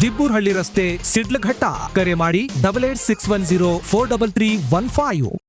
ದಿಬ್ಬೂರ್ಹಳ್ಳಿ ರಸ್ತೆ ಸಿಡ್ಲಘಟ್ಟ. ಕರೆ ಮಾಡಿ double eight six one zero four double three one five